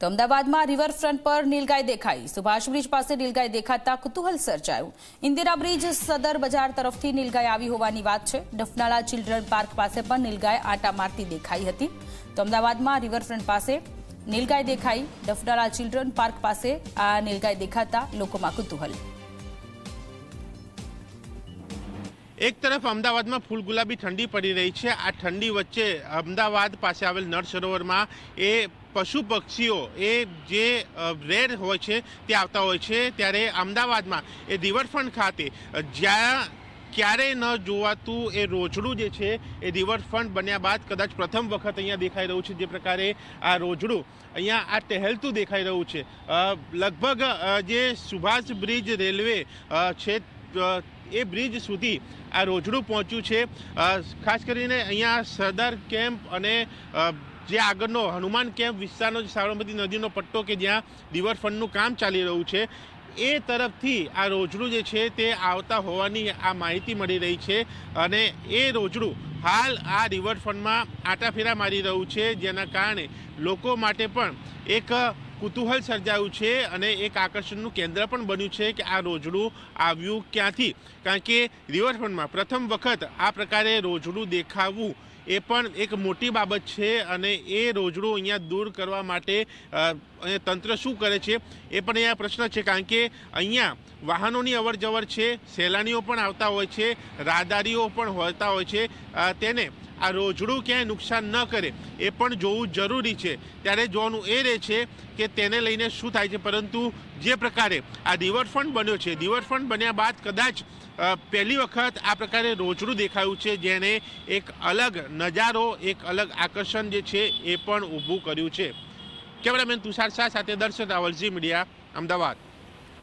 તો અમદાવાદમાં રિવરફ્રન્ટ પર નીલગાય દેખાઈ. સુભાષ બ્રિજ પાસે નીલગાય દેખાતા કુતૂહલ સર્જાયું. ઇન્દિરા બ્રિજ સદર બજાર તરફથી નીલગાય આવી હોવાની વાત છે. ડફનાળા ચિલ્ડ્રન પાર્ક પાસે પણ નીલગાય આટા મારતી દેખાઈ હતી. તો અમદાવાદમાં રિવરફ્રન્ટ પાસે નીલગાય દેખાઈ. ડફનાળા ચિલ્ડ્રન પાર્ક પાસે આ નીલગાય દેખાતા લોકોમાં કુતૂહલ. એક તરફ અમદાવાદમાં ફૂલ ગુલાબી ઠંડી પડી રહી છે. આ ઠંડી વચ્ચે અમદાવાદ પાસે આવેલ નળ સરોવરમાં એ પશુ પક્ષીઓ એ જે રેર હોય છે તે આવતા હોય છે. ત્યારે અમદાવાદમાં એ રિવરફ્રન્ટ ખાતે જ્યાં ક્યારેય ન જોવાતું એ રોજડું જે છે એ રિવરફ્રન્ટ બન્યા બાદ કદાચ પ્રથમ વખત અહીંયા દેખાઈ રહ્યું છે જે પ્રકારે આ રોજડું અહીંયા આ ટહેલતું દેખાઈ રહ્યું છે. લગભગ જે સુભાષ બ્રિજ રેલવે છે એ બ્રિજ સુધી આ રોજડું પહોંચ્યું છે. ખાસ કરીને અહીંયા સરદાર કેમ્પ અને જે આગળનો હનુમાન કેમ્પ વિસ્તારનો સાબરમતી નદીનો પટ્ટો કે જ્યાં રિવરફ્રન્ટનું કામ ચાલી રહ્યું છે, એ તરફથી આ રોજડું જે છે તે આવતા હોવાની આ માહિતી મળી રહી છે અને એ રોજડું હાલ આ રિવરફ્રન્ટમાં આટાફેરા મારી રહ્યું છે. જેના કારણે લોકો માટે પણ એક કુતૂહલ સર્જાયું છે અને એક આકર્ષણનું કેન્દ્ર પણ બન્યું છે કે આ રોજડું આવ્યું ક્યાંથી? કારણ કે રિવરફ્રન્ટમાં પ્રથમ વખત આ પ્રકારે રોજડું દેખાવું એ પણ એક મોટી બાબત છે અને એ રોજડું અહીંયા દૂર કરવા માટે તંત્ર શું કરે છે એ પણ અહીંયા પ્રશ્ન છે. કારણ કે અહીંયા વાહનોની અવર જવર છે સહેલાણીઓ પણ આવતા હોય છે, રાહદારીઓ પણ હોતા હોય છે તેને આ રોજડું ક્યાંય નુકસાન ન કરે, એ પણ જોવું જરૂરી છે. ત્યારે જોવાનું એ રહે છે કે તેને લઈને શું થાય છે, પરંતુ જે પ્રકારે આ રિવરફ્રન્ટ બન્યો છે રિવરફ્રન્ટ બન્યા બાદ કદાચ પહેલી વખત આ પ્રકારે રોજડું દેખાયું છે જેને એક અલગ નજારો, એક અલગ આકર્ષણ જે છે એ પણ ઊભું કર્યું છે. કેમેરામેન તુષાર શાહ સાથે દર્શન રાવલજી મીડિયા, અમદાવાદ.